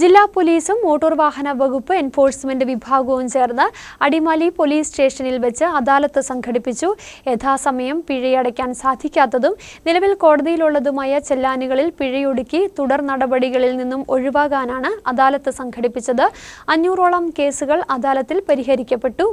ജില്ലാ പോലീസും മോട്ടോർ വാഹന വകുപ്പ് എൻഫോഴ്സ്മെന്റ് വിഭാഗവും ചേർന്ന് അടിമാലി പോലീസ് സ്റ്റേഷനിൽ വെച്ച് അദാലത്ത് സംഘടിപ്പിച്ചു. യഥാസമയം പിഴയടയ്ക്കാൻ സാധിക്കാത്തതും നിലവിൽ കോടതിയിലുള്ളതുമായ ചെല്ലാനുകളിൽ പിഴയൊടുക്കി തുടർ നടപടികളിൽ നിന്നും ഒഴിവാകാനാണ് അദാലത്ത് സംഘടിപ്പിച്ചത്. അഞ്ഞൂറോളം കേസുകൾ അദാലത്തിൽ പരിഹരിക്കപ്പെട്ടു.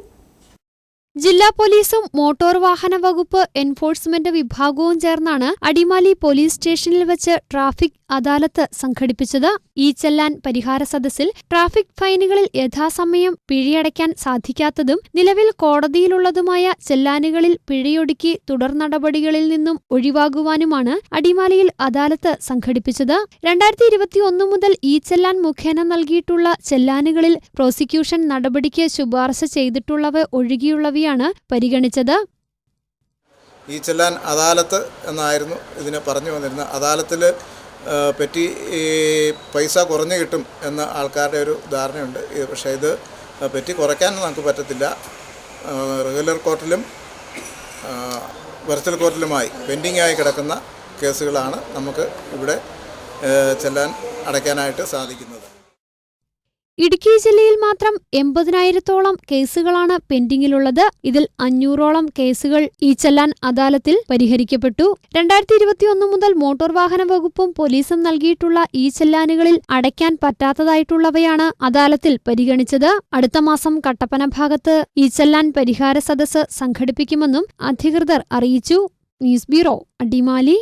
ജില്ലാ പോലീസും മോട്ടോർ വാഹന വകുപ്പ് എൻഫോഴ്സ്മെന്റ് വിഭാഗവും ചേർന്നാണ് അടിമാലി പോലീസ് സ്റ്റേഷനിൽ വെച്ച് ട്രാഫിക് അദാലത്ത് സംഘടിപ്പിച്ചത്. ഈ ചെല്ലാൻ പരിഹാര സദസ്സിൽ ട്രാഫിക് ഫൈനുകളിൽ യഥാസമയം പിഴയടയ്ക്കാൻ സാധിക്കാത്തതും നിലവിൽ കോടതിയിലുള്ളതുമായ ചെല്ലാനുകളിൽ പിഴയൊടുക്കി തുടർ നടപടികളിൽ നിന്നും ഒഴിവാകുവാനുമാണ് അടിമാലിയിൽ അദാലത്ത് സംഘടിപ്പിച്ചത്. രണ്ടായിരത്തി ഇരുപത്തിയൊന്ന് മുതൽ ഈ ചെല്ലാൻ മുഖേന നൽകിയിട്ടുള്ള ചെല്ലാനുകളിൽ പ്രോസിക്യൂഷൻ നടപടിക്ക് ശുപാർശ ചെയ്തിട്ടുള്ളവ ഒഴികെയുള്ളവയാണ് പരിഗണിച്ചത്. ഈ ചെല്ലാൻ അദാലത്ത് എന്നായിരുന്നു ഇതിനെ പറഞ്ഞു വന്നിരുന്നത് അദാലത്തിൽ പറ്റി ഈ പൈസ കുറഞ്ഞു കിട്ടും എന്ന ആൾക്കാരുടെ ഒരു ധാരണയുണ്ട്. പക്ഷേ ഇത് പറ്റി കുറയ്ക്കാൻ നമുക്ക് പറ്റത്തില്ല. റെഗുലർ കോർട്ടിലും വെർച്വൽ കോർട്ടിലുമായി പെൻഡിംഗ് ആയി കിടക്കുന്ന കേസുകളാണ് നമുക്ക് ഇവിടെ ചെല്ലാൻ അടയ്ക്കാനായിട്ട് സാധിക്കുന്നത്. ഇടുക്കി ജില്ലയിൽ മാത്രം എൺപതിനായിരത്തോളം കേസുകളാണ് പെൻഡിങ്ങിലുള്ളത്. ഇതിൽ അഞ്ഞൂറോളം കേസുകൾ ഈ ചെല്ലാൻ അദാലത്തിൽ പരിഹരിക്കപ്പെട്ടു. രണ്ടായിരത്തി ഇരുപത്തിയൊന്ന് മുതൽ മോട്ടോർ വാഹന വകുപ്പും പോലീസും നൽകിയിട്ടുള്ള ഈ ചെല്ലാനുകളിൽ അടയ്ക്കാൻ പറ്റാത്തതായിട്ടുള്ളവയാണ് അദാലത്തിൽ പരിഗണിച്ചത്. അടുത്ത മാസം കട്ടപ്പന ഭാഗത്ത് ഈ ചെല്ലാൻ പരിഹാര സദസ്സ് സംഘടിപ്പിക്കുമെന്നും അധികൃതർ അറിയിച്ചു. News bureau Adimali.